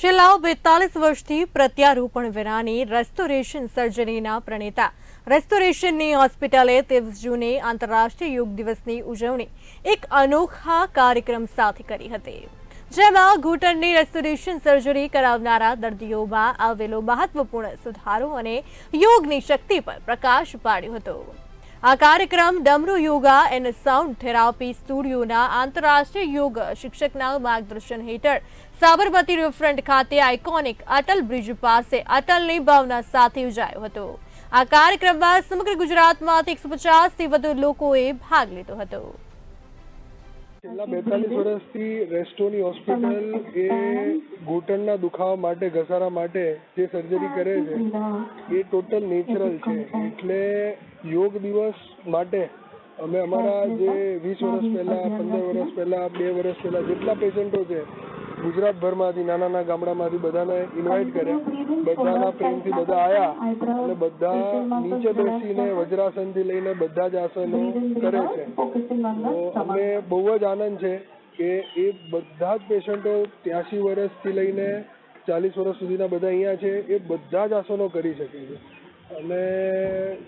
છેલ્લા બેતાલીસ વર્ષથી પ્રત્યારોપણ વિનાની રેસ્ટોરેશન સર્જરીના પ્રણેતા. રેસ્ટોરેશનની હોસ્પિટલે ત્રેવીસ જૂને આંતરરાષ્ટ્રીય યોગ દિવસની ઉજવણી એક અનોખા કાર્યક્રમ સાથે કરી હતી. જેમાં ઘૂંટણની રેસ્ટોરેશન સર્જરી કરાવનારા દર્દીઓમાં આવેલો મહત્વપૂર્ણ સુધારો અને યોગની શક્તિ પર પ્રકાશ પાડ્યો હતો. આ કાર્યક્રમ Damru yoga and sound therapy સ્ટુડિયોના આંતરરાષ્ટ્રીય યોગ શિક્ષકના માર્ગદર્શન હેઠળ સાબરમતી રિવરફ્રન્ટ ખાતે આઇકોનિક અટલ બ્રિજ પાસે અટલની ભાવના સાથે યોજાયો હતો. આ કાર્યક્રમમાં સમગ્ર ગુજરાતમાંથી એકસો પચાસથી વધુ લોકોએ ભાગ લીધો હતો. છેલ્લા બેતાલીસ વર્ષથી રેસ્ટોની હોસ્પિટલ એ ઘૂંટણના દુખાવા માટે, ઘસારા માટે જે સર્જરી કરે છે, એ ટોટલ નેચરલ છે. એટલે યોગ દિવસ માટે અમે અમારા જે વીસ વર્ષ પહેલા પંદર વર્ષ પહેલા બે વર્ષ પહેલા જેટલા પેશન્ટો છે ગુજરાતભરમાંથી નાના નાના ગામડામાંથી બધાને ઇન્વાઇટ કર્યા. બધાના પ્રેમથી બધા આયા અને બધા નીચે બેસીને વજ્રાસનથી લઈને બધા જ આસનો કરે છે. તો અમને બહુ જ આનંદ છે કે એ બધા જ પેશન્ટો ત્યાંસી વર્ષથી લઈને ચાલીસ વર્ષ સુધીના બધા અહીંયા છે એ બધા જ આસનો કરી શકે છે. અને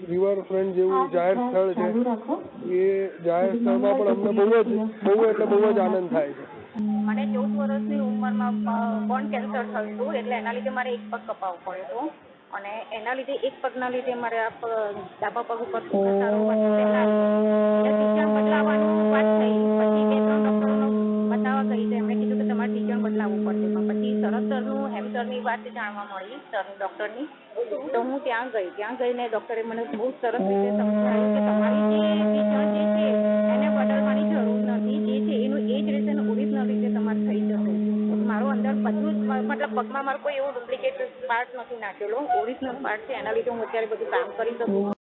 રિવરફ્રન્ટ જેવું જાહેર સ્થળ છે એ જાહેર સ્થળમાં પણ અમને બહુ જ બહુ એટલે બહુ જ આનંદ થાય છે. મને ચૌદ વર્ષની ઉંમરમાં બોન કેન્સર થયું હતું એટલે એના લીધે મારે એક પગ કપાવવો પડ્યો હતો. અને એના લીધે એક પગના લીધે મારે આ ડાબા પગ ઉપર પણ પછી શરદ સરનું હેમસરની વાત જાણવા મળી સર, ડૉક્ટરની. તો હું ત્યાં ગઈ. ત્યાં ગઈને ડૉક્ટરે મને બહુ સરસ રીતે સમજાવ્યું કે તમારી જે જે છે, એને બદલવાની જરૂર નથી. જે છે, એનું એ જ રીતે ઓરિજિનલ રીતે તમારે થઈ જશે. મારો અંદર બધું જ મતલબ પગમાં મારો કોઈ એવો ડુપ્લિકેટ પાર્ટ નથી નાખેલો. ઓરિજિનલ પાર્ટ છે, એના લીધે હું અત્યારે બધું કામ કરી શકું